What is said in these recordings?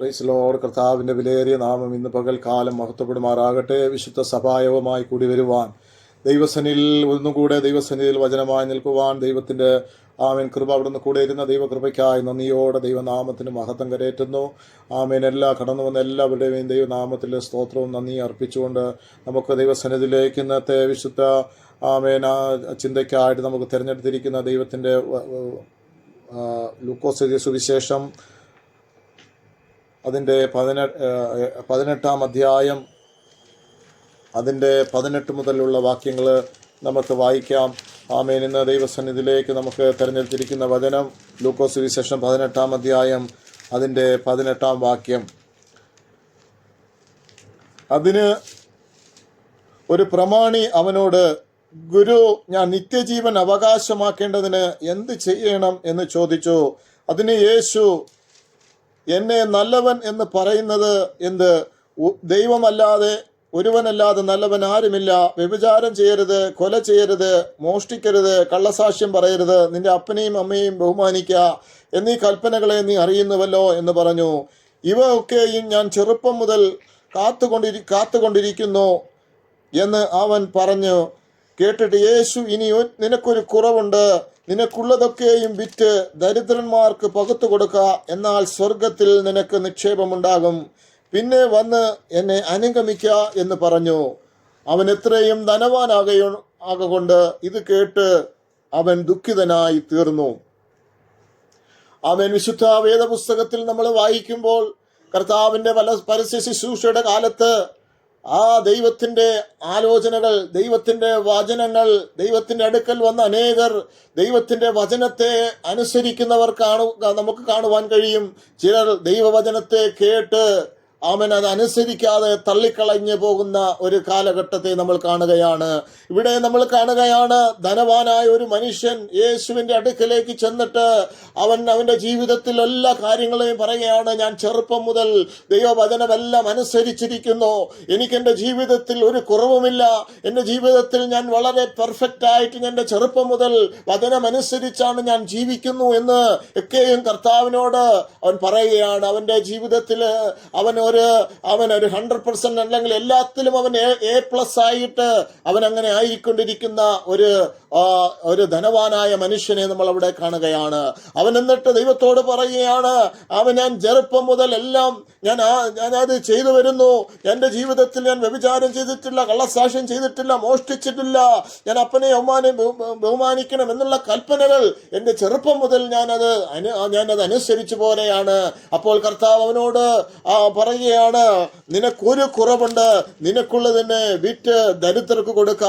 Price കർത്താവിന്റെ വിലയേറിയ നാമം ഇന്ന് പകൽക്കാലം മഹത്വപ്പെടുമാറാകട്ടെ. വിശുദ്ധ സഭായവുമായി കൂടി വരുവാൻ. ദൈവസനിൽ ഒന്നുകൂടെ ദൈവസന്നിധിയിൽ വചനമായി നിൽക്കുവാൻ ദൈവത്തിന്റെ ആമേൻ. കൃപ അവിടുന്ന് കൂടെ ഇരുന്ന ദൈവകൃപയ്ക്കായി നന്ദിയോടെ ദൈവനാമത്തിന് മഹത്വം കരയേറ്റുന്നു. ആമേൻ. എല്ലാ കടന്നു വന്ന എല്ലാവരുടെയും ദൈവനാമത്തിലെ സ്തോത്രവും നന്ദി അർപ്പിച്ചുകൊണ്ട് നമുക്ക് ദൈവസന്നിധിയിലേക്ക് ഇന്നത്തെ വിശുദ്ധ ആമേൻ ചിന്തയ്ക്കായിട്ട് നമുക്ക് തിരഞ്ഞെടുത്തിരിക്കുന്ന ദൈവത്തിന്റെ ലൂക്കോസ് സുവിശേഷം അതിന്റെ പതിനെ പതിനെട്ടാം അധ്യായം അതിന്റെ പതിനെട്ട് മുതലുള്ള വാക്യങ്ങൾ നമുക്ക് വായിക്കാം. ആമേൻ. ഇന്ന് ദൈവസന്നിധിയിലേക്ക് നമുക്ക് തിരഞ്ഞെടുത്തിരിക്കുന്ന വചനം ലൂക്കോസ് വിശേഷം പതിനെട്ടാം അധ്യായം അതിന്റെ പതിനെട്ടാം വാക്യം. അതിന് ഒരു പ്രമാണി അവനോട് ഗുരു ഞാൻ നിത്യജീവൻ അവകാശമാക്കേണ്ടതിന് എന്ത് ചെയ്യണം? എന്ന് ചോദിച്ചു. അതിന് യേശു എന്നെ നല്ലവൻ എന്ന് പറയുന്നത് എന്ത്? ദൈവമല്ലാതെ ഒരുവനല്ലാതെ നല്ലവൻ ആരുമില്ല. വ്യഭിചാരം ചെയ്യരുത് കൊല ചെയ്യരുത് മോഷ്ടിക്കരുത് കള്ളസാക്ഷ്യം പറയരുത്. നിന്റെ അപ്പനെയും അമ്മയെയും ബഹുമാനിക്കുക എന്നീ കൽപ്പനകളെ നീ അറിയുന്നുവല്ലോ എന്ന് പറഞ്ഞു. ഇവ ഒക്കെയും ഞാൻ ചെറുപ്പം മുതൽ കാത്തുകൊണ്ടിരി കാത്തുകൊണ്ടിരിക്കുന്നു എന്ന് അവൻ പറഞ്ഞു. കേട്ടിട്ട് യേശു ഇനി നിനക്കൊരു കുറവുണ്ട്. നിനക്കുള്ളതൊക്കെയും വിറ്റ് ദരിദ്രന്മാർക്ക് പകുത്തു കൊടുക്കുക എന്നാൽ സ്വർഗത്തിൽ നിനക്ക് നിക്ഷേപമുണ്ടാകും. പിന്നെ വന്ന് എന്നെ അനുഗമിക്ക എന്ന് പറഞ്ഞു. അവൻ എത്രയും ധനവാനാകയോ ആകൊണ്ട് ഇത് കേട്ട് അവൻ ദുഃഖിതനായി തീർന്നു. അവൻ വിശുദ്ധ വേദപുസ്തകത്തിൽ നമ്മൾ വായിക്കുമ്പോൾ കർത്താവിന്റെ പല പരസ്യ ശുശ്രൂഷയുടെ കാലത്ത് ആ ദൈവത്തിന്റെ ആലോചനകൾ ദൈവത്തിന്റെ വചനങ്ങൾ ദൈവത്തിന്റെ അടുക്കൽ വന്ന അനേകർ ദൈവത്തിന്റെ വചനത്തെ അനുസരിക്കുന്നവർ കാണു നമുക്ക് കാണുവാൻ കഴിയും. ചിലർ ദൈവവചനത്തെ കേട്ട് അവൻ അത് അനുസരിക്കാതെ തള്ളിക്കളഞ്ഞു പോകുന്ന ഒരു കാലഘട്ടത്തെ നമ്മൾ കാണുകയാണ്. ഇവിടെ നമ്മൾ കാണുകയാണ് ധനവാനായ ഒരു മനുഷ്യൻ യേശുവിന്റെ അടുക്കലേക്ക് ചെന്നിട്ട് അവൻ അവന്റെ ജീവിതത്തിൽ എല്ലാ കാര്യങ്ങളെയും പറയുകയാണ് ഞാൻ ചെറുപ്പം മുതൽ ദൈവവചനമെല്ലാം അനുസരിച്ചിരിക്കുന്നു. എനിക്ക് എന്റെ ജീവിതത്തിൽ ഒരു കുറവുമില്ല. എന്റെ ജീവിതത്തിൽ ഞാൻ വളരെ പെർഫെക്റ്റ് ആയിട്ട് എന്റെ ചെറുപ്പം മുതൽ വചനമനുസരിച്ചാണ് ഞാൻ ജീവിക്കുന്നു എന്ന് ഒക്കെയും കർത്താവിനോട് അവൻ പറയുകയാണ്. അവന്റെ ജീവിതത്തിൽ അവൻ ഒരു അവൻ ഒരു ഹൺഡ്രഡ് പെർസെന്റ് അല്ലെങ്കിൽ എല്ലാത്തിലും അവൻ എ പ്ലസ് ആയിട്ട് അവൻ അങ്ങനെ ആയിക്കൊണ്ടിരിക്കുന്ന ഒരു ഒരു ധനവാനായ മനുഷ്യനെ നമ്മൾ അവിടെ കാണുകയാണ്. അവൻ എന്നിട്ട് ദൈവത്തോട് പറയുകയാണ് അവൻ ഞാൻ ചെറുപ്പം മുതൽ എല്ലാം ഞാൻ അത് ചെയ്തു വരുന്നു. എന്റെ ജീവിതത്തിൽ ഞാൻ വ്യഭിചാരം ചെയ്തിട്ടില്ല കള്ളസാക്ഷ്യം ചെയ്തിട്ടില്ല മോഷ്ടിച്ചിട്ടില്ല. ഞാൻ അപ്പനെ അമ്മാനെ ബഹുമാനിക്കണം എന്നുള്ള കൽപ്പനകൾ എന്റെ ചെറുപ്പം മുതൽ ഞാനത് അനു ഞാനത് അനുസരിച്ചു പോലെയാണ്. അപ്പോൾ കർത്താവ് അവനോട് ആ, പറയുകയാണ് നിനക്കൊരു കുറവുണ്ട്. നിനക്കുള്ളതിനെ വിറ്റ് ദരിദ്രർക്ക് കൊടുക്ക.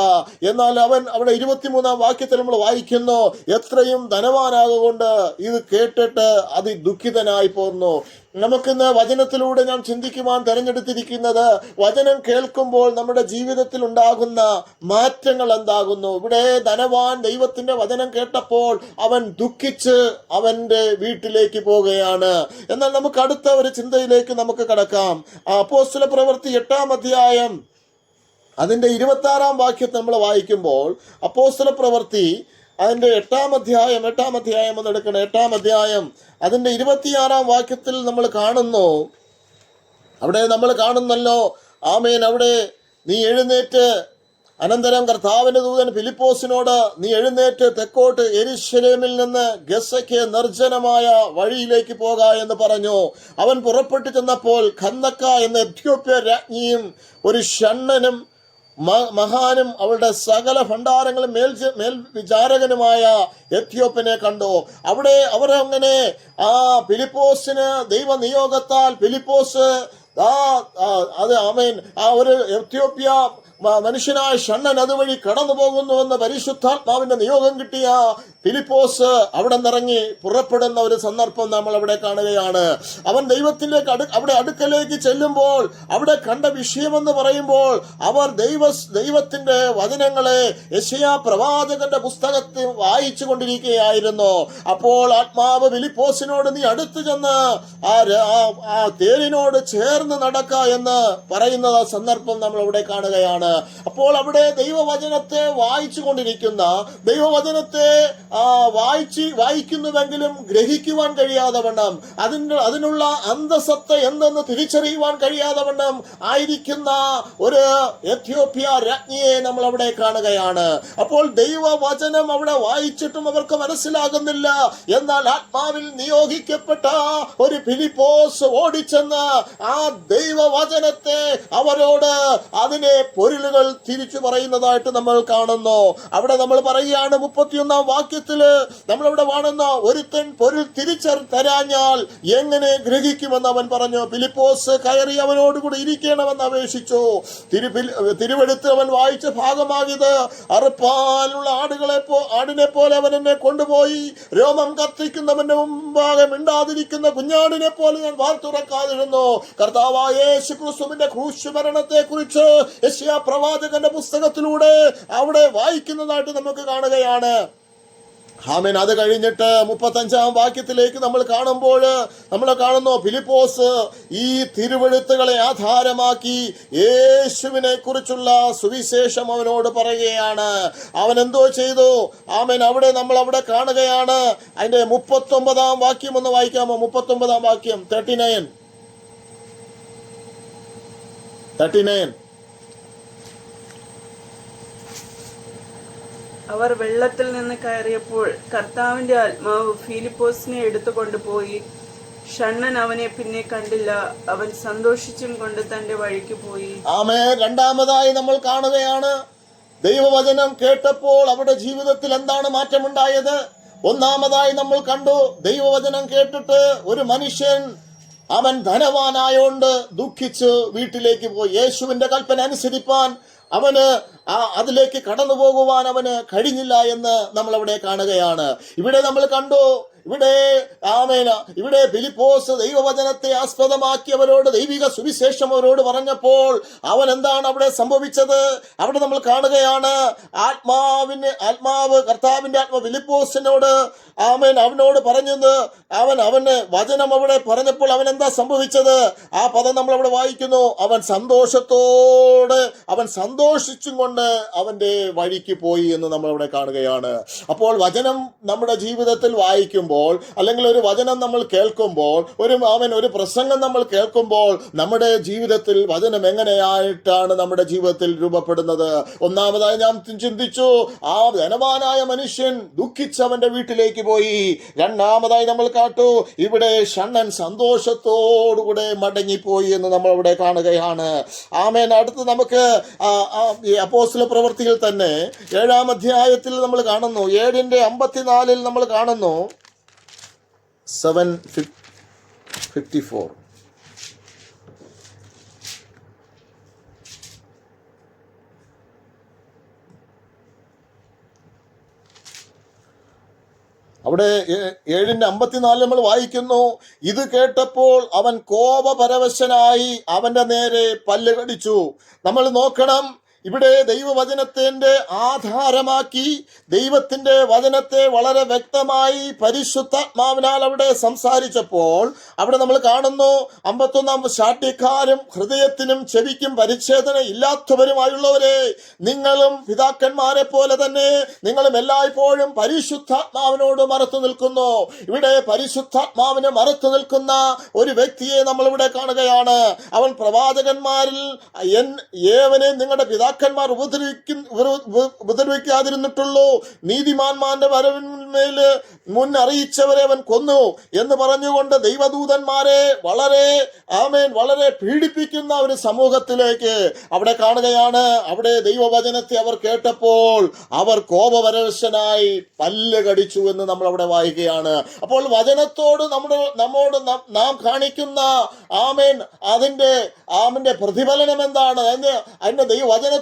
എന്നാൽ അവൻ അവിടെ ഇരുപത്തിമൂന്നാം വാക്യത്തിൽ നമ്മൾ വായിക്കുന്നു. എത്രയും ധനവാനാകൊണ്ട് ഇത് കേട്ടിട്ട് അതി ദുഃഖിതനായി പോന്നു. നമുക്കിന്ന് വചനത്തിലൂടെ ഞാൻ ചിന്തിക്കുവാൻ തെരഞ്ഞെടുത്തിരിക്കുന്നത് വചനം കേൾക്കുമ്പോൾ നമ്മുടെ ജീവിതത്തിൽ ഉണ്ടാകുന്ന മാറ്റങ്ങൾ എന്താകുന്നു? ഇവിടെ ധനവാൻ ദൈവത്തിന്റെ വചനം കേട്ടപ്പോൾ അവൻ ദുഃഖിച്ച് അവന്റെ വീട്ടിലേക്ക് പോവുകയാണ്. എന്നാൽ നമുക്ക് അടുത്ത ഒരു ചിന്തയിലേക്ക് നമുക്ക് കടക്കാം. അപ്പോസ്തല പ്രവൃത്തി എട്ടാം അധ്യായം അതിന്റെ ഇരുപത്തി ആറാം വാക്യത്തെ നമ്മൾ വായിക്കുമ്പോൾ അപ്പോസ്തല പ്രവൃത്തി അതിന്റെ എട്ടാം അധ്യായം എട്ടാം അധ്യായം എന്ന് എടുക്കണം. എട്ടാം അധ്യായം. അതിന്റെ ഇരുപത്തിയാറാം വാക്യത്തിൽ നമ്മൾ കാണുന്നു. അവിടെ നമ്മൾ കാണുന്നല്ലോ ആമേൻ. അവിടെ നീ എഴുന്നേറ്റ് അനന്തരം കർത്താവിന്റെ ദൂതൻ ഫിലിപ്പോസിനോട് നീ എഴുന്നേറ്റ് തെക്കോട്ട് എരിശലേമിൽ നിന്ന് ഗസയ്ക്ക് നിർജനമായ വഴിയിലേക്ക് പോക എന്ന് പറഞ്ഞു. അവൻ പുറപ്പെട്ടു ചെന്നപ്പോൾ ഖന്നക്ക എന്ന എത്യോപ്യ രാജ്ഞിയും ഒരു ഷണ്ണനും മഹാനും അവളുടെ സകല ഭണ്ഡാരങ്ങളും മേൽ മേൽ വിചാരകനുമായ എത്യോപ്യനെ കണ്ടു. അവിടെ അങ്ങനെ ആ ഫിലിപ്പോസിന് ദൈവ നിയോഗത്താൽ ഫിലിപ്പോസ് ആ, അത് ആമേൻ ആ ഒരു എത്യോപ്യ മനുഷ്യനായ ഷണ്ണൻ അതുവഴി കടന്നു പോകുന്നുവെന്ന് പരിശുദ്ധാത്മാവിന്റെ നിയോഗം കിട്ടിയ ഫിലിപ്പോസ് അവിടെ നിറങ്ങി പുറപ്പെടുന്ന ഒരു സന്ദർഭം നമ്മൾ അവിടെ കാണുകയാണ്. അവൻ ദൈവത്തിലേക്ക് അടു അവിടെ അടുക്കലേക്ക് ചെല്ലുമ്പോൾ അവിടെ കണ്ട വിഷയമെന്ന് പറയുമ്പോൾ അവർ ദൈവ ദൈവത്തിന്റെ വചനങ്ങളെ യശയാ പ്രവാചകന്റെ പുസ്തകത്തിൽ വായിച്ചു കൊണ്ടിരിക്കുകയായിരുന്നു. അപ്പോൾ ആത്മാവ് ഫിലിപ്പോസിനോട് നീ അടുത്തു ചെന്ന് ആ തേരിനോട് ചേർന്ന് നടക്ക എന്ന് പറയുന്ന സന്ദർഭം നമ്മൾ അവിടെ കാണുകയാണ്. അപ്പോൾ അവിടെ ദൈവവചനത്തെ വായിച്ചു കൊണ്ടിരിക്കുന്ന ദൈവവചനത്തെ വായിച്ച് വായിക്കുന്നുവെങ്കിലും ഗ്രഹിക്കുവാൻ കഴിയാതെ വണ്ണം. അതിന് അതിനുള്ള അന്തസത്ത എന്തെന്ന് തിരിച്ചറിയുവാൻ കഴിയാതെ വണ്ണം ആയിരിക്കുന്ന ഒരു എത്യോപ്യ രാജ്ഞിയെ നമ്മൾ അവിടെ കാണുകയാണ്. അപ്പോൾ ദൈവവചനം അവിടെ വായിച്ചിട്ടും അവർക്ക് മനസ്സിലാകുന്നില്ല. എന്നാൽ ആത്മാവിൽ നിയോഗിക്കപ്പെട്ട ഒരു ഫിലിപ്പോസ് ഓടിച്ചെന്ന് ആ ദൈവവചനത്തെ അവരോട് അതിനെ പൊരുളുകൾ തിരിച്ചു പറയുന്നതായിട്ട് നമ്മൾ കാണുന്നു. അവിടെ നമ്മൾ പറയുകയാണ് മുപ്പത്തിയൊന്നാം വാക്യത്തിൽ നമ്മളവിടെ കാണുന്ന ഒരുത്തൻ പൊരുൾ തിരിച്ചർ തരാഞ്ഞാൽ എങ്ങനെ ഗ്രഹിക്കുമെന്ന് അവൻ പറഞ്ഞു. ഫിലിപ്പോസ് കയറി അവനോടുകൂടി ഇരിക്കണമെന്ന് അപേക്ഷിച്ചു. തിരു തിരുവെടുത്ത് അവൻ വായിച്ച ഭാഗമാകിത് അറുപ്പാലുള്ള ആടുകളെ പോ ആടിനെ പോലെ അവൻ എന്നെ കൊണ്ടുപോയി. രോമം കത്തിക്കുന്നവന്റെ മുമ്പാകെ മിണ്ടാതിരിക്കുന്ന കുഞ്ഞാടിനെ പോലെ ഞാൻ വാർത്തുറക്കാതിരുന്നു. കർത്താവായ യേശു ക്രിസ്തുവിന്റെ ക്രൂശുമരണത്തെ കുറിച്ച് യശ്യാ പ്രവാചകന്റെ പുസ്തകത്തിലൂടെ അവിടെ വായിക്കുന്നതായിട്ട് നമുക്ക് കാണുകയാണ്. ആമേൻ. അത് കഴിഞ്ഞിട്ട് മുപ്പത്തഞ്ചാം വാക്യത്തിലേക്ക് നമ്മൾ കാണുമ്പോൾ നമ്മൾ കാണുന്നു ഫിലിപ്പോസ് ഈ തിരുവെഴുത്തുകളെ ആധാരമാക്കി യേശുവിനെ കുറിച്ചുള്ള സുവിശേഷം അവനോട് പറയുകയാണ്. അവൻ എന്തോ ചെയ്തു? ആമേൻ. അവിടെ നമ്മൾ അവിടെ കാണുകയാണ്. അതിന്റെ മുപ്പത്തൊമ്പതാം വാക്യം ഒന്ന് വായിക്കാമോ? മുപ്പത്തൊമ്പതാം വാക്യം. തേർട്ടി നയൻ തേർട്ടി നയൻ അവർ വെള്ളത്തിൽ നിന്ന് കയറിയപ്പോൾ കർത്താവിന്റെ ആത്മാവ് ഫിലിപ്പോസിനെ എടുത്തു കൊണ്ടുപോയി ഷണ്ണൻ അവനെ പിന്നെ കണ്ടില്ല. അവൻ സന്തോഷിച്ചും കൊണ്ട് തന്റെ വഴിക്ക് പോയി. ആമേ രണ്ടാമതായി നമ്മൾ കാണുകയാണ്. ദൈവവചനം കേട്ടപ്പോൾ അവരുടെ ജീവിതത്തിൽ എന്താണ് മാറ്റമുണ്ടായത്? ഒന്നാമതായി നമ്മൾ കണ്ടു ദൈവവചനം കേട്ടിട്ട് ഒരു മനുഷ്യൻ അവൻ ധനവാനായോണ്ട് ദുഃഖിച്ച് വീട്ടിലേക്ക് പോയി. യേശുവിന്റെ കൽപ്പന അനുസരിപ്പാൻ അവന് ആ അതിലേക്ക് കടന്നു പോകുവാൻ അവന് കഴിഞ്ഞില്ല എന്ന് നമ്മൾ അവിടെ കാണുകയാണ്. ഇവിടെ നമ്മൾ കണ്ടു ഇവിടെ ആമേന. ഇവിടെ ഫിലിപ്പോസ് ദൈവവചനത്തെ ആസ്പദമാക്കി അവരോട് ദൈവിക സുവിശേഷം അവരോട് പറഞ്ഞപ്പോൾ അവൻ എന്താണ് അവിടെ സംഭവിച്ചത്? അവിടെ നമ്മൾ കാണുകയാണ് ആത്മാവിന് ആത്മാവ് കർത്താവിന്റെ ആത്മ ഫിലിപ്പോസിനോട് ആമേൻ അവനോട് പറഞ്ഞത്. അവൻ അവന് വചനം അവിടെ പറഞ്ഞപ്പോൾ അവൻ എന്താ സംഭവിച്ചത്? ആ പദം നമ്മൾ അവിടെ വായിക്കുന്നു. അവൻ സന്തോഷത്തോടെ അവൻ സന്തോഷിച്ചും കൊണ്ട് അവന്റെ വഴിക്ക് പോയി എന്ന് നമ്മൾ അവിടെ കാണുകയാണ്. അപ്പോൾ വചനം നമ്മുടെ ജീവിതത്തിൽ വായിക്കുമ്പോൾ അല്ലെങ്കിൽ ഒരു വചനം നമ്മൾ കേൾക്കുമ്പോൾ ഒരു അവൻ ഒരു പ്രസംഗം നമ്മൾ കേൾക്കുമ്പോൾ നമ്മുടെ ജീവിതത്തിൽ വചനം എങ്ങനെയായിട്ടാണ് നമ്മുടെ ജീവിതത്തിൽ രൂപപ്പെടുന്നത്? ഒന്നാമതായി ഞാൻ ചിന്തിച്ചു ആ ധനവാനായ മനുഷ്യൻ ദുഃഖിച്ചവന്റെ വീട്ടിലേക്ക് പോയി. രണ്ടാമതായി നമ്മൾ കാട്ടു ഇവിടെ ഷണ്ണൻ സന്തോഷത്തോടുകൂടെ മടങ്ങിപ്പോയി എന്ന് നമ്മൾ അവിടെ കാണുകയാണ്. ആമേൻ. അടുത്ത് നമുക്ക് ഈ അപ്പോസ്തല പ്രവൃത്തിയിൽ തന്നെ ഏഴാം അധ്യായത്തിൽ നമ്മൾ കാണുന്നു ഏഴിന്റെ അമ്പത്തിനാലിൽ നമ്മൾ കാണുന്നു സെവൻ ഫിഫ്റ്റി ഫോർ. അവിടെ ഏഴിന്റെ അമ്പത്തിനാല് നമ്മൾ വായിക്കുന്നു. ഇത് കേട്ടപ്പോൾ അവൻ കോപപരവശനായി അവന്റെ നേരെ പല്ല് കടിച്ചു. നമ്മൾ നോക്കണം ഇവിടെ ദൈവവചനത്തിന്റെ ആധാരമാക്കി ദൈവത്തിന്റെ വചനത്തെ വളരെ വ്യക്തമായി പരിശുദ്ധാത്മാവിനാൽ അവിടെ സംസാരിച്ചപ്പോൾ അവിടെ നമ്മൾ കാണുന്നു അമ്പത്തൊന്നാം ശാഠ്യക്കാരും ഹൃദയത്തിനും ചെവിക്കും പരിച്ഛേദന ഇല്ലാത്തവരുമായുള്ളവരെ നിങ്ങളും പിതാക്കന്മാരെ പോലെ തന്നെ നിങ്ങളും എല്ലായ്പ്പോഴും പരിശുദ്ധാത്മാവിനോട് മറത്തു നിൽക്കുന്നു. ഇവിടെ പരിശുദ്ധാത്മാവിനെ മറത്തു നിൽക്കുന്ന ഒരു വ്യക്തിയെ നമ്മളിവിടെ കാണുകയാണ്. അവൻ പ്രവാചകന്മാരിൽ എൻ ഏവനെ നിങ്ങളുടെ പിതാക്കന്മാർ ഉപദ്രവിക്കും ഉപ- ഉപദ്രവിക്കാതിരുന്നിട്ടുള്ളൂ. നീതിമാന്മാന്റെ വരവിന്മേൽ മുൻ അറിയിച്ചവരെ അവൻ കൊന്നു എന്ന് പറഞ്ഞുകൊണ്ട് ദൈവദൂതന്മാരെ വളരെ ആമേൻ വളരെ പീഡിപ്പിക്കുന്ന ഒരു സമൂഹത്തിലേക്ക് അവിടെ കാണുകയാണ്. അവിടെ ദൈവവചനത്തെ അവർ കേട്ടപ്പോൾ അവർ കോപപരവശനായി പല്ല് കടിച്ചു എന്ന് നമ്മൾ അവിടെ വായിക്കുകയാണ്. അപ്പോൾ വചനത്തോട് നമ്മുടെ നമ്മോട് നാം കാണിക്കുന്ന ആമേൻ അതിന്റെ ആമിന്റെ പ്രതിഫലനം എന്താണ്? അതിന്റെ അതിന്റെ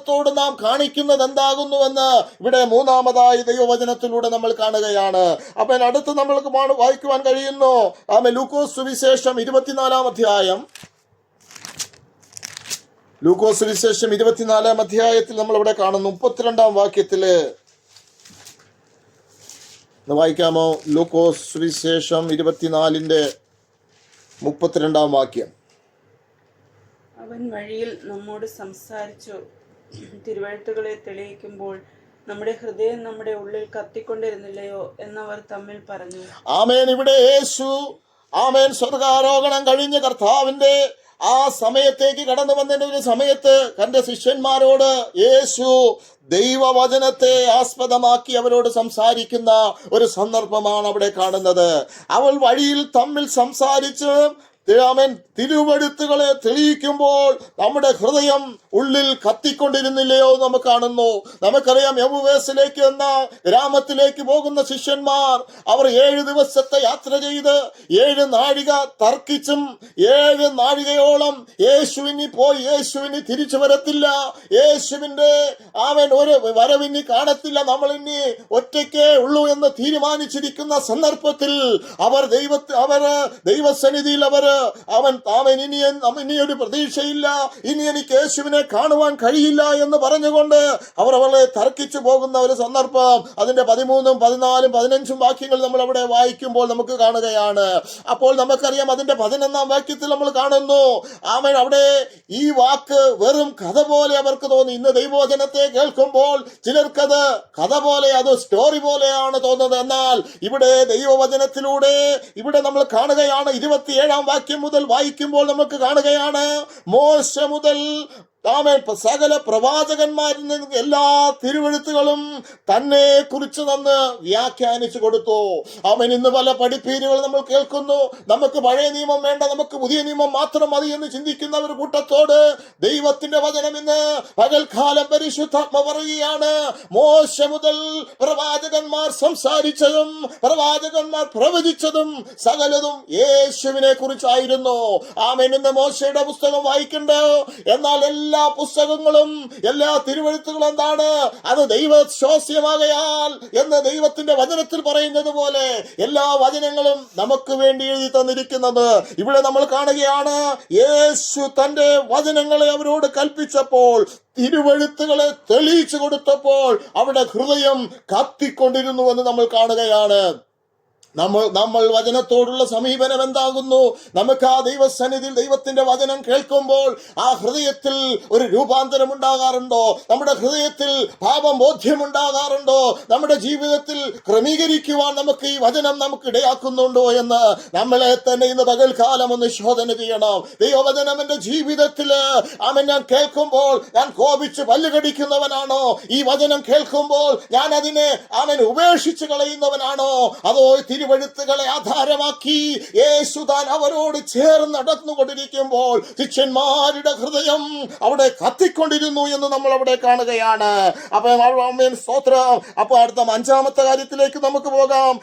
ദൈവവചനത്തോട് നാം കാണിക്കുന്നത് എന്താകുന്നുവെന്ന് ഇവിടെ മൂന്നാമതായി ദൈവവചനത്തിലൂടെ നമ്മൾ കാണുകയാണ്. അപ്പൊ അടുത്ത് നമ്മൾക്ക് വായിക്കുവാൻ കഴിയുന്നു. ആമേ ലൂക്കോസ് സുവിശേഷം ഇരുപത്തിനാലാം അധ്യായം. ലൂക്കോസ് സുവിശേഷം ഇരുപത്തിനാലാം അധ്യായത്തിൽ നമ്മൾ ഇവിടെ കാണുന്നു. മുപ്പത്തിരണ്ടാം വാക്യത്തിൽ വായിക്കാമോ? ലൂക്കോസ് സുവിശേഷം ഇരുപത്തിനാലിന്റെ മുപ്പത്തിരണ്ടാം വാക്യം. അവൻ വഴിയിൽ നമ്മോട് സംസാരിച്ചു. തിരുവഴുത്തുകളെ തെളിയിക്കുമ്പോൾ നമ്മുടെ ഹൃദയം നമ്മുടെ ഉള്ളിൽ കത്തിക്കൊണ്ടിരുന്നില്ലയോ എന്നവർ തമ്മിൽ പറഞ്ഞു. ആമേൻ. ഇവിടെ യേശു ആമേൻ. സ്വർഗാരോഹണം കഴിഞ്ഞ കർത്താവിന്റെ ആ സമയത്തേക്ക് കടന്നു വന്നതിന്റെ ഒരു സമയത്ത് തന്റെ ശിഷ്യന്മാരോട് യേശു ദൈവവചനത്തെ ആസ്പദമാക്കി അവരോട് സംസാരിക്കുന്ന ഒരു സന്ദർഭമാണ് അവിടെ കാണുന്നത്. അവൾ വഴിയിൽ തമ്മിൽ സംസാരിച്ച് ആമേൻ തിരുവഴുത്തുകളെ തെളിയിക്കുമ്പോൾ നമ്മുടെ ഹൃദയം ഉള്ളിൽ കത്തിക്കൊണ്ടിരുന്നില്ലയോ നമുക്ക് കാണുന്നു. നമുക്കറിയാം യമുവേസിലേക്ക് എന്ന ഗ്രാമത്തിലേക്ക് പോകുന്ന ശിഷ്യന്മാർ അവർ ഏഴ് ദിവസത്തെ യാത്ര ചെയ്ത് ഏഴ് നാഴിക തർക്കിച്ചും ഏഴ് നാഴികയോളം യേശുവിനി പോയി യേശുവിനി തിരിച്ചു വരത്തില്ല. യേശുവിന്റെ അവൻ ഒരു വരവിനി കാണത്തില്ല. നമ്മൾ ഇനി ഒറ്റയ്ക്കേ ഉള്ളൂ എന്ന് തീരുമാനിച്ചിരിക്കുന്ന സന്ദർഭത്തിൽ അവർ ദൈവത്തിൽ അവർ ദൈവസന്നിധിയിൽ അവർ അവൻ അവൻ എൻ- ഇനി ഒരു പ്രതീക്ഷയില്ല. ഇനി എനിക്ക് യേശുവിനെ കാണുവാൻ കഴിയില്ല എന്ന് പറഞ്ഞുകൊണ്ട് അവർ അവളെ തർക്കിച്ചു പോകുന്ന ഒരു സന്ദർഭം. അതിന്റെ പതിമൂന്നും പതിനാലും പതിനഞ്ചും വാക്യങ്ങൾ നമ്മൾ അവിടെ വായിക്കുമ്പോൾ നമുക്ക് കാണുകയാണ്. അപ്പോൾ നമുക്കറിയാം അതിന്റെ പതിനൊന്നാം വാക്യത്തിൽ നമ്മൾ കാണുന്നു. ആമൻ അവിടെ ഈ വാക്ക് വെറും കഥ പോലെ അവർക്ക് തോന്നി. ഇന്ന് ദൈവവചനത്തെ കേൾക്കുമ്പോൾ ചിലർക്കത് കഥ പോലെ അത് സ്റ്റോറി പോലെയാണ് തോന്നുന്നത്. എന്നാൽ ഇവിടെ ദൈവവചനത്തിലൂടെ ഇവിടെ നമ്മൾ കാണുകയാണ്. ഇരുപത്തിയേഴാം വാക്യം മുതൽ വായിക്കുമ്പോൾ നമുക്ക് കാണുകയാണ് മോശ മുതൽ ആമേൻ സകല പ്രവാചകന്മാരിൽ നിന്ന് എല്ലാ തിരുവഴുത്തുകളും തന്നെ കുറിച്ച് തന്ന് വ്യാഖ്യാനിച്ചു കൊടുത്തു. അവൻ ഇന്ന് പല പഠിപ്പീരുകൾ നമ്മൾ കേൾക്കുന്നു. നമുക്ക് പഴയ നിയമം വേണ്ട നമുക്ക് പുതിയ നിയമം മാത്രം മതി എന്ന് ചിന്തിക്കുന്ന ഒരു കൂട്ടത്തോട് ദൈവത്തിന്റെ വചനം ഇന്ന് പകൽക്കാലം പരിശുദ്ധാത്മ പറയുകയാണ്. മോശ മുതൽ പ്രവാചകന്മാർ സംസാരിച്ചതും പ്രവാചകന്മാർ പ്രവചിച്ചതും സകലതും യേശുവിനെ കുറിച്ചായിരുന്നു. ആമേൻ ഇന്ന് മോശയുടെ പുസ്തകം വായിക്കണ്ടോ? എന്നാൽ എല്ലാ പുസ്തകങ്ങളും എല്ലാ തിരുവഴുത്തുകളും എന്താണ്? അത് ദൈവ ശോസ്യമാകയാൽ എന്ന് ദൈവത്തിന്റെ വചനത്തിൽ പറയുന്നത് പോലെ എല്ലാ വചനങ്ങളും നമുക്ക് വേണ്ടി എഴുതി തന്നിരിക്കുന്നത് ഇവിടെ നമ്മൾ കാണുകയാണ്. യേശു തന്റെ വചനങ്ങളെ അവരോട് കൽപ്പിച്ചപ്പോൾ തിരുവഴുത്തുകളെ തെളിയിച്ചു കൊടുത്തപ്പോൾ അവിടെ ഹൃദയം കത്തിക്കൊണ്ടിരുന്നുവെന്ന് നമ്മൾ കാണുകയാണ്. നമ്മൾ നമ്മൾ വചനത്തോടുള്ള സമീപനം എന്താകുന്നു നമുക്ക് ആ ദൈവസന്നിധിയിൽ ദൈവത്തിന്റെ വചനം കേൾക്കുമ്പോൾ ആ ഹൃദയത്തിൽ ഒരു രൂപാന്തരം ഉണ്ടാകാറുണ്ടോ? നമ്മുടെ ഹൃദയത്തിൽ പാപം ബോധ്യമുണ്ടാകാറുണ്ടോ നമ്മുടെ ജീവിതത്തിൽ ക്രമീകരിക്കുവാൻ നമുക്ക് ഈ വചനം നമുക്ക് ഇടയാക്കുന്നുണ്ടോ എന്ന് നമ്മളെ തന്നെ ഇന്ന് പകൽക്കാലം ഒന്ന് ശോധന ചെയ്യണം. ദൈവവചനം എന്റെ ജീവിതത്തിൽ അവൻ ഞാൻ കേൾക്കുമ്പോൾ ഞാൻ കോപിച്ച് പല്ലുകടിക്കുന്നവനാണോ? ഈ വചനം കേൾക്കുമ്പോൾ ഞാൻ അതിനെ അവൻ ഉപേക്ഷിച്ച് കളയുന്നവനാണോ? അതോ തിരുവഴുത്തുകളെ ആധാരമാക്കി യേശുദാൻ അവരോട് ചേർന്ന് നടന്നുകൊണ്ടിരിക്കുമ്പോൾ ശിഷ്യന്മാരുടെ ഹൃദയം അവിടെ കത്തിക്കൊണ്ടിരുന്നു എന്ന് നമ്മൾ അവിടെ കാണുകയാണ്. അപ്പൊ സ്തോത്രം. അപ്പൊ അടുത്ത അഞ്ചാമത്തെ കാര്യത്തിലേക്ക് നമുക്ക് പോകാം.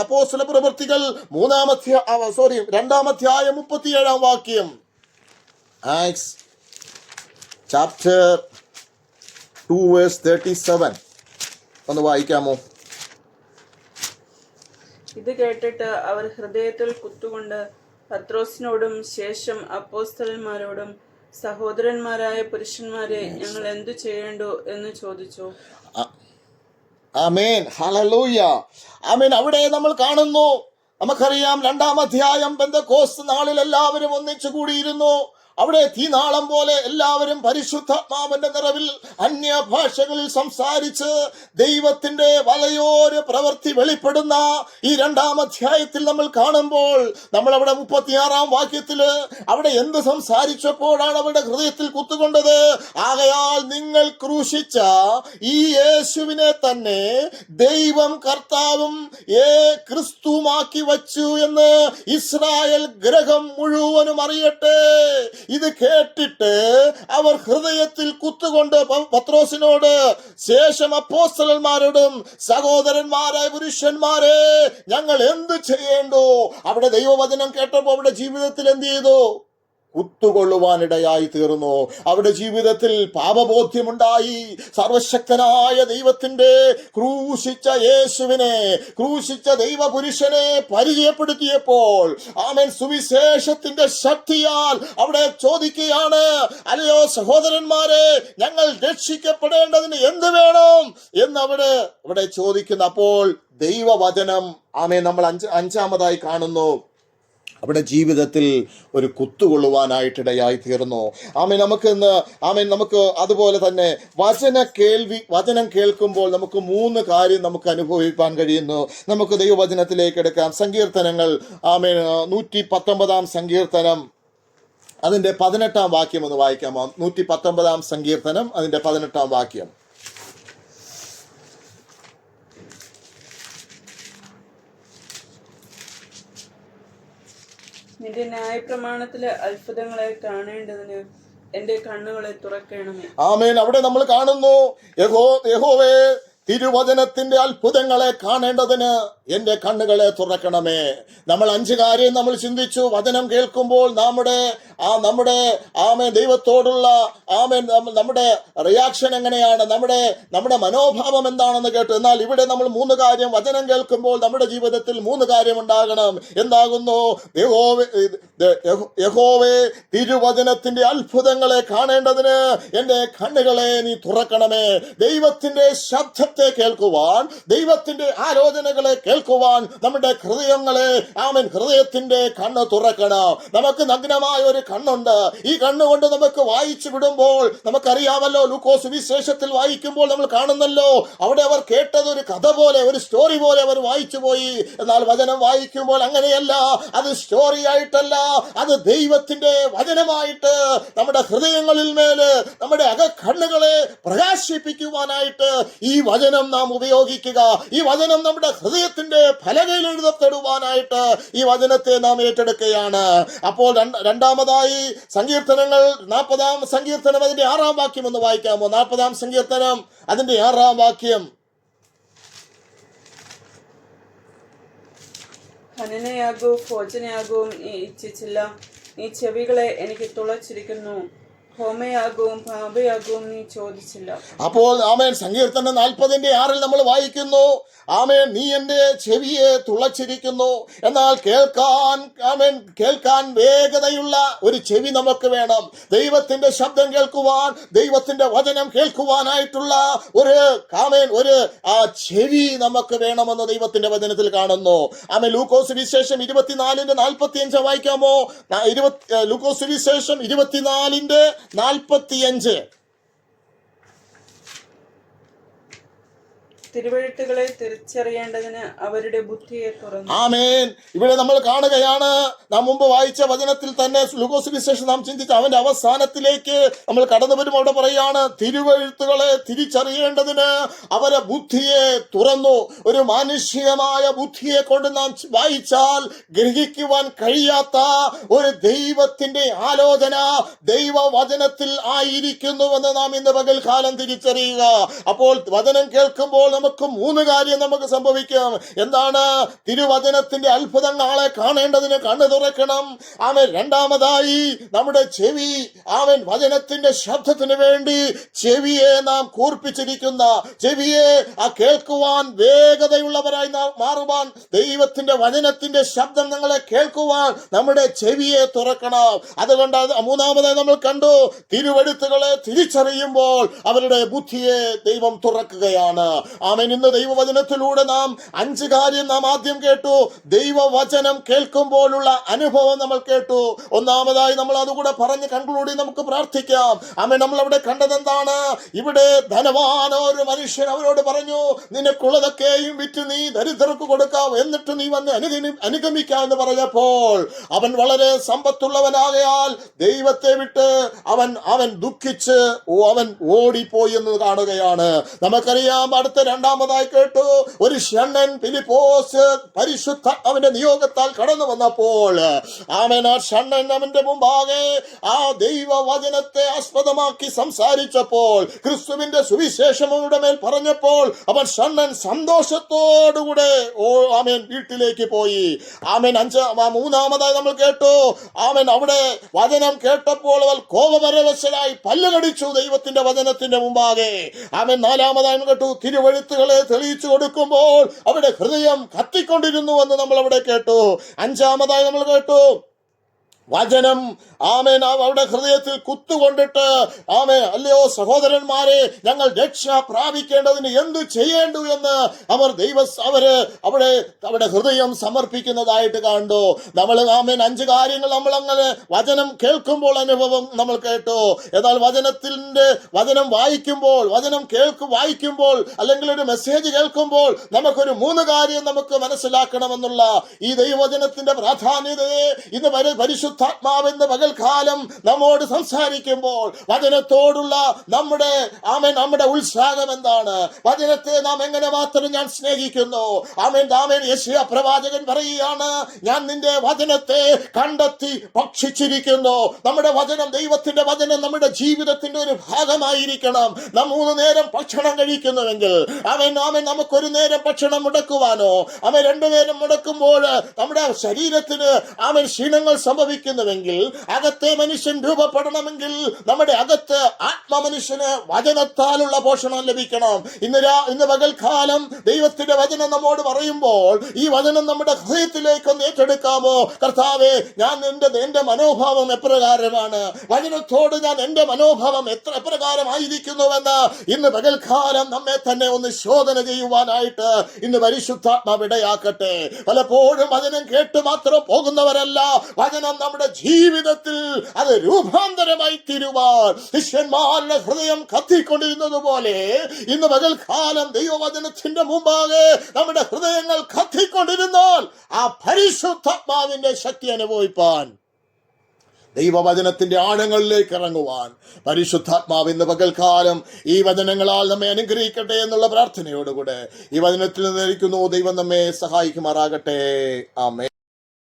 അപ്പോസ്ല പ്രവൃത്തികൾ മൂന്നാമധ്യ സോറി രണ്ടാമധ്യായ മുപ്പത്തിയേഴാം വാക്യം. Chapter two verse thirty seven ഒന്ന് വായിക്കാമോ? ഇത് കേട്ടിട്ട് അവർ ഹൃദയത്തിൽ കുത്തുകൊണ്ട് പത്രോസിനോടും ശേഷം അപ്പോസ്തലന്മാരോടും സഹോദരന്മാരായ പുരുഷന്മാരെ ഞങ്ങൾ എന്തു ചെയ്യേണ്ടു എന്ന് ചോദിച്ചു. ആമേൻ. ഹലലൂയ ആമേൻ. അവിടെ നമ്മൾ കാണുന്നു. നമുക്കറിയാം രണ്ടാം അധ്യായം ബന്ധക്കോസ് നാളിൽ എല്ലാവരും ഒന്നിച്ചു കൂടിയിരുന്നു. അവിടെ തീനാളം പോലെ എല്ലാവരും പരിശുദ്ധാത്മാവിന്റെ നിറവിൽ അന്യഭാഷകളിൽ സംസാരിച്ച് ദൈവത്തിന്റെ വലയോര പ്രവൃത്തി വെളിപ്പെടുന്ന ഈ രണ്ടാം അധ്യായത്തിൽ നമ്മൾ കാണുമ്പോൾ നമ്മൾ അവിടെ മുപ്പത്തിയാറാം വാക്യത്തിൽ അവിടെ എന്ത് സംസാരിച്ചപ്പോഴാണ് അവരുടെ ഹൃദയത്തിൽ കുത്തുകൊണ്ടത്? ആകയാൽ നിങ്ങൾ ക്രൂശിച്ച ഈ യേശുവിനെ തന്നെ ദൈവം കർത്താവും ഏ ക്രിസ്തുമാക്കി വച്ചു എന്ന് ഇസ്രായേൽ ഗ്രഹം മുഴുവനും അറിയട്ടെ. ഇത് കേട്ടിട്ട് അവർ ഹൃദയത്തിൽ കുത്തുകൊണ്ട് പത്രോസിനോട് ശേഷം അപ്പോസ്തലന്മാരോടും സഹോദരന്മാരായ പുരുഷന്മാരെ ഞങ്ങൾ എന്ത് ചെയ്യേണ്ടു? അവിടെ ദൈവവചനം കേട്ടപ്പോൾ അവിടെ ജീവിതത്തിൽ എന്ത് ചെയ്തു? കുത്തുകൊള്ളുവാനിടയായി തീർന്നു അവരുടെ ജീവിതത്തിൽ പാപബോധ്യമുണ്ടായി. സർവശക്തനായ ദൈവത്തിന്റെ ക്രൂശിച്ച യേശുവിനെ ക്രൂശിച്ച ദൈവപുരുഷനെ പരിചയപ്പെടുത്തിയപ്പോൾ ആമൻ. സുവിശേഷത്തിന്റെ ശക്തിയാൽ അവിടെ ചോദിക്കുകയാണ് അല്ലയോ സഹോദരന്മാരെ ഞങ്ങൾ രക്ഷിക്കപ്പെടേണ്ടതിന് എന്ത് വേണം? എന്ന് അവിടെ ഇവിടെ ചോദിക്കുന്നു അപ്പോൾ ദൈവവചനം ആമേ നമ്മൾ അഞ്ച് അഞ്ചാമതായി കാണുന്നു. അവിടെ ജീവിതത്തിൽ ഒരു കുത്തുകൊള്ളുവാനായിട്ടിടയായി തീർന്നു ആമേ നമുക്ക് ഇന്ന് ആമേ നമുക്ക് അതുപോലെ തന്നെ വചന കേൾവി വചനം കേൾക്കുമ്പോൾ നമുക്ക് മൂന്ന് കാര്യം നമുക്ക് അനുഭവിക്കാൻ കഴിയുന്നു. നമുക്ക് ദൈവവചനത്തിലേക്ക് എടുക്കാം. സങ്കീർത്തനങ്ങൾ ആമേ നൂറ്റി പത്തൊമ്പതാം സങ്കീർത്തനം. അതിന്റെ പതിനെട്ടാം വാക്യം ഒന്ന് വായിക്കാമോ? നൂറ്റി പത്തൊമ്പതാം സങ്കീർത്തനം അതിന്റെ പതിനെട്ടാം വാക്യം. നിന്റെ ന്യായപ്രമാണത്തിലെ അത്ഭുതങ്ങളെ കാണേണ്ടതിന് എന്റെ കണ്ണുകളെ തുറക്കണമേ. ആമേൻ. അവിടെ നമ്മൾ കാണുന്നു. യഹോ യഹോവേ തിരുവചനത്തിന്റെ അത്ഭുതങ്ങളെ കാണേണ്ടതിന് എന്റെ കണ്ണുകളെ തുറക്കണമേ. നമ്മൾ അഞ്ച് കാര്യം നമ്മൾ ചിന്തിച്ചു വചനം കേൾക്കുമ്പോൾ നമ്മുടെ ആ നമ്മുടെ ആമേ ദൈവത്തോടുള്ള ആമേൻ നമ്മുടെ റിയാക്ഷൻ എങ്ങനെയാണ് നമ്മുടെ നമ്മുടെ മനോഭാവം എന്താണെന്ന് കേട്ടു. എന്നാൽ ഇവിടെ നമ്മൾ മൂന്ന് കാര്യം വചനം കേൾക്കുമ്പോൾ നമ്മുടെ ജീവിതത്തിൽ മൂന്ന് കാര്യം ഉണ്ടാകണം. എന്താകുന്നു? യഹോവേ യഹോവേ തിരുവചനത്തിന്റെ അത്ഭുതങ്ങളെ കാണേണ്ടതിന് എന്റെ കണ്ണുകളെ നീ തുറക്കണമേ. ദൈവത്തിന്റെ ശബ്ദത്തെ കേൾക്കുവാൻ ദൈവത്തിന്റെ ആലോചനകളെ കേൾക്കുവാൻ നമ്മുടെ ഹൃദയങ്ങളെ ആമൻ ഹൃദയത്തിന്റെ കണ്ണ് തുറക്കണം. നമുക്ക് നഗ്നമായ ഒരു കണ്ണുണ്ട്. ഈ കണ്ണുകൊണ്ട് നമുക്ക് വായിച്ചു വിടുമ്പോൾ നമുക്കറിയാമല്ലോ ലൂക്കോസ് വിശേഷത്തിൽ വായിക്കുമ്പോൾ നമ്മൾ കാണുന്നല്ലോ അവിടെ അവർ കേട്ടത് ഒരു കഥ പോലെ ഒരു സ്റ്റോറി പോലെ അവർ വായിച്ചു പോയി. എന്നാൽ വചനം വായിക്കുമ്പോൾ അങ്ങനെയല്ല അത് സ്റ്റോറി ആയിട്ടല്ല അത് ദൈവത്തിന്റെ വചനമായിട്ട് നമ്മുടെ ഹൃദയങ്ങളിൽ മേൽ നമ്മുടെ അകക്കണ്ണുകളെ പ്രകാശിപ്പിക്കുവാനായിട്ട് ഈ വചനം നാം ഉപയോഗിക്കുക. ഈ വചനം നമ്മുടെ ഹൃദയത്തിന്റെ ഫലകയിൽ എഴുതപ്പെടുവാനായിട്ട് ഈ വചനത്തെ നാം ഏറ്റെടുക്കുകയാണ്. അപ്പോൾ രണ്ടാമതായി സങ്കീർത്തനങ്ങൾ നാൽപ്പതാം സങ്കീർത്തനം അതിന്റെ ആറാം വാക്യം ഒന്ന് വായിക്കാമോ? നാൽപ്പതാം സങ്കീർത്തനം അതിന്റെ ആറാം വാക്യം. ഹനനയാകവും ഭോജനയാകവും നീ ഇച്ഛിച്ചില്ല. നീ ചെവികളെ എനിക്ക് തുളച്ചിരിക്കുന്നു. ചോദിച്ചില്ല. അപ്പോൾ ആമേൻ. സങ്കീർത്തനം നാൽപ്പതിന്റെ ആറിൽ നമ്മൾ വായിക്കുന്നു ആമേൻ നീ എന്റെ ചെവിയെ തുളച്ചിരിക്കുന്നു. എന്നാൽ കേൾക്കാൻ ആമേൻ കേൾക്കാൻ വേഗതയുള്ള ഒരു ചെവി നമുക്ക് വേണം. ദൈവത്തിന്റെ ശബ്ദം കേൾക്കുവാൻ ദൈവത്തിന്റെ വചനം കേൾക്കുവാനായിട്ടുള്ള ഒരു ആമേൻ ഒരു ആ ചെവി നമുക്ക് വേണമെന്ന് ദൈവത്തിന്റെ വചനത്തിൽ കാണുന്നു. ആമേൻ. ലൂക്കോസ് വിശേഷം ഇരുപത്തിനാലിന്റെ നാൽപ്പത്തി അഞ്ച് വായിക്കാമോ ഇരുപത്തി ലൂക്കോസ് വിശേഷം ഇരുപത്തിനാലിന്റെ நாற்பத்தி அஞ்சு. തിരുവഴുത്തുകളെ തിരിച്ചറിയേണ്ടതിന് അവരുടെ ബുദ്ധിയെ തുറന്നു. ആമേൻ. ഇവിടെ നമ്മൾ കാണുകയാണ്. നാം മുമ്പ് വായിച്ച വചനത്തിൽ തന്നെ ലൂക്കോസ് വിശേഷം നാം ചിന്തിച്ച അവന്റെ അവസാനത്തിലേക്ക് നമ്മൾ കടന്നു വരും അവിടെ പറയാണ് തിരുവഴുത്തുകളെ തിരിച്ചറിയേണ്ടതിന് അവരെ ബുദ്ധിയെ തുറന്നു. ഒരു മാനുഷികമായ ബുദ്ധിയെ കൊണ്ട് നാം വായിച്ചാൽ ഗ്രഹിക്കുവാൻ കഴിയാത്ത ഒരു ദൈവത്തിന്റെ ആലോചന ദൈവവചനത്തിൽ ആയിരിക്കുന്നുവെന്ന് നാം ഇന്ന് കാലം തിരിച്ചറിയുക. അപ്പോൾ വചനം കേൾക്കുമ്പോൾ നമുക്ക് മൂന്ന് കാര്യം നമുക്ക് സംഭവിക്കാം. എന്താണ്? തിരുവചനത്തിന്റെ അത്ഭുതം നാളെ കാണേണ്ടതിന് കണ്ണു തുറക്കണം. ആമൻ. രണ്ടാമതായി നമ്മുടെ ചെവി ആമൻ വചനത്തിന്റെ ശബ്ദത്തിന് വേണ്ടി ചെവിയെ നാം കൂർപ്പിച്ചിരിക്കുന്ന ചെവിയെ ആ കേൾക്കുവാൻ വേഗതയുള്ളവരായി മാറുവാൻ ദൈവത്തിന്റെ വചനത്തിന്റെ ശബ്ദം ഞങ്ങളെ കേൾക്കുവാൻ നമ്മുടെ ചെവിയെ തുറക്കണം. അതുകൊണ്ട് മൂന്നാമതായി നമ്മൾ കണ്ടു തിരുവെടുത്തുകളെ തിരിച്ചറിയുമ്പോൾ അവരുടെ ബുദ്ധിയെ ദൈവം തുറക്കുകയാണ്. ആമൻ. ഇന്ന് ദൈവവചനത്തിലൂടെ നാം അഞ്ച് കാര്യം നാം ആദ്യം കേട്ടു. ദൈവവചനം കേൾക്കുമ്പോഴുള്ള അനുഭവം നമ്മൾ കേട്ടു. ഒന്നാമതായി നമ്മൾ അതുകൂടെ പറഞ്ഞ് കൺക്ലൂഡ് നമുക്ക് പ്രാർത്ഥിക്കാം. ആമൻ. നമ്മൾ അവിടെ കണ്ടത് എന്താണ് ഇവിടെ ധനവാന ഒരു മനുഷ്യൻ അവരോട് പറഞ്ഞു നിനക്കുള്ളതൊക്കെയും വിറ്റ് നീ ദരിദ്രർക്ക് കൊടുക്കാം. എന്നിട്ട് നീ വന്ന് അനുഗമി അനുഗമിക്കാം എന്ന് പറഞ്ഞപ്പോൾ അവൻ വളരെ സമ്പത്തുള്ളവനാകയാൽ ദൈവത്തെ വിട്ട് അവൻ അവൻ ദുഃഖിച്ച് അവൻ ഓടിപ്പോയി എന്ന് കാണുകയാണ്. നമുക്കറിയാം അടുത്ത രണ്ടാമതായി കേട്ടു. ഒരു ഷണ്ണൻ ഫിലിപ്പോസ് പരിശുദ്ധ അവന്റെ നിയോഗത്താൽ കടന്നു വന്നപ്പോൾ അവൻ ആ ഷണ്ണൻ അവന്റെ മുമ്പാകെ ആ ദൈവവചനത്തെ ആസ്പദമാക്കി സംസാരിച്ചപ്പോൾ ക്രിസ്തുവിന്റെ സുവിശേഷം മേൽ പറഞ്ഞപ്പോൾ അവൻ ഷണ്ണൻ സന്തോഷത്തോടുകൂടെ ഓ ആമേൻ വീട്ടിലേക്ക് പോയി. ആമേൻ അഞ്ച് മൂന്നാമതായി നമ്മൾ കേട്ടു. ആമേൻ അവിടെ വചനം കേട്ടപ്പോൾ അവൾ കോപപരവശനായി പല്ലുകടിച്ചു ദൈവത്തിന്റെ വചനത്തിന്റെ മുമ്പാകെ. ആമേൻ നാലാമതായി കേട്ടു. കേട്ടു തിരുവഴുത്തുകളെ തെളിയിച്ചു കൊടുക്കുമ്പോൾ അവിടെ ഹൃദയം കത്തിക്കൊണ്ടിരുന്നു എന്ന് നമ്മൾ അവിടെ കേട്ടു. അഞ്ചാമതായി നമ്മൾ കേട്ടു. വചനം ആമേൻ. അവരുടെ ഹൃദയത്തിൽ കുത്തുകൊണ്ടിട്ട് ആമേ അല്ലയോ സഹോദരന്മാരെ ഞങ്ങൾ രക്ഷ പ്രാപിക്കേണ്ടതിന് എന്തു ചെയ്യേണ്ടു എന്ന് അവർ ദൈവ അവർ അവിടെ അവിടെ ഹൃദയം സമർപ്പിക്കുന്നതായിട്ട് കണ്ടു. നമ്മൾ ആമേൻ അഞ്ച് കാര്യങ്ങൾ നമ്മൾ അങ്ങനെ വചനം കേൾക്കുമ്പോൾ അനുഭവം നമ്മൾ കേട്ടു. എന്നാൽ വചനത്തിന്റെ വചനം വായിക്കുമ്പോൾ വചനം കേൾക്ക് വായിക്കുമ്പോൾ അല്ലെങ്കിൽ ഒരു മെസ്സേജ് കേൾക്കുമ്പോൾ നമുക്കൊരു മൂന്ന് കാര്യം നമുക്ക് മനസ്സിലാക്കണമെന്നുള്ള ഈ ദൈവവചനത്തിന്റെ പ്രാധാന്യതയെ ഇന്ന് പരി- പരിശുദ്ധാത്മാവെന്ന പകൽക്കാലം നമ്മോട് സംസാരിക്കുമ്പോൾ വചനത്തോടുള്ള നമ്മുടെ ആമൻ നമ്മുടെ ഉത്സാഹം എന്താണ്? വചനത്തെ നാം എങ്ങനെ മാത്രം ഞാൻ സ്നേഹിക്കുന്നു? ആമൻ ദാമൻ യശയ പ്രവാചകൻ പറയുകയാണ് ഞാൻ നിന്റെ വചനത്തെ കണ്ടെത്തി ഭക്ഷിച്ചിരിക്കുന്നു. നമ്മുടെ വചനം ദൈവത്തിന്റെ വചനം നമ്മുടെ ജീവിതത്തിന്റെ ഒരു ഭാഗമായിരിക്കണം. നാം മൂന്ന് നേരം ഭക്ഷണം കഴിക്കുന്നുവെങ്കിൽ അവൻ അവൻ നമുക്കൊരു നേരം ഭക്ഷണം മുടക്കുവാനോ അവൻ രണ്ടു നേരം മുടക്കുമ്പോൾ നമ്മുടെ ശരീരത്തിന് അവൻ ക്ഷീണങ്ങൾ സംഭവിക്കുന്നുവെങ്കിൽ അകത്തെ മനുഷ്യൻ രൂപപ്പെടണമെങ്കിൽ നമ്മുടെ അകത്ത് ആത്മമനുഷ്യന് വചനത്താലുള്ള പോഷണം ലഭിക്കണം. ഇന്ന് ഇന്ന് പകൽക്കാലം ദൈവത്തിന്റെ വചനം നമ്മോട് പറയുമ്പോൾ ഈ വചനം നമ്മുടെ ഹൃദയത്തിലേക്ക് ഒന്ന് ഏറ്റെടുക്കാമോ? കർത്താവേ ഞാൻ എന്റെ എന്റെ മനോഭാവം എപ്രകാരമാണ്? വചനത്തോട് ഞാൻ എന്റെ മനോഭാവം എത്ര എപ്രകാരമായിരിക്കുന്നുവെന്ന് ഇന്ന് പകൽക്കാലം നമ്മെ തന്നെ ഒന്ന് ശോധന ചെയ്യുവാനായിട്ട് ഇന്ന് പരിശുദ്ധാത്മാവിടയാക്കട്ടെ പലപ്പോഴും വചനം കേട്ട് മാത്രം പോകുന്നവരല്ല. വചനം നമ്മുടെ ജീവിതത്തിൽ അത് രൂപാന്തരമായി തീരുവാൻ ശിഷ്യന്മാരുടെ ഹൃദയം കത്തിക്കൊണ്ടിരുന്നത് പോലെ ഇന്ന് പകൽക്കാലം ദൈവവചനത്തിന്റെ മുമ്പാകെ നമ്മുടെ ഹൃദയങ്ങൾ കത്തിക്കൊണ്ടിരുന്നാൽ ആ പരിശുദ്ധാത്മാവിന്റെ ശക്തി അനുഭവിപ്പാൻ. ദൈവവചനത്തിന്റെ ആഴങ്ങളിലേക്ക് ഇറങ്ങുവാൻ. പരിശുദ്ധാത്മാവ് ഇന്ന് പകൽക്കാലം ഈ വചനങ്ങളാൽ നമ്മെ അനുഗ്രഹിക്കട്ടെ എന്നുള്ള പ്രാർത്ഥനയോടുകൂടെ ഈ വചനത്തിൽ നിന്നിരിക്കുന്നു ദൈവം നമ്മെ സഹായിക്കുമാറാകട്ടെ. ആമേ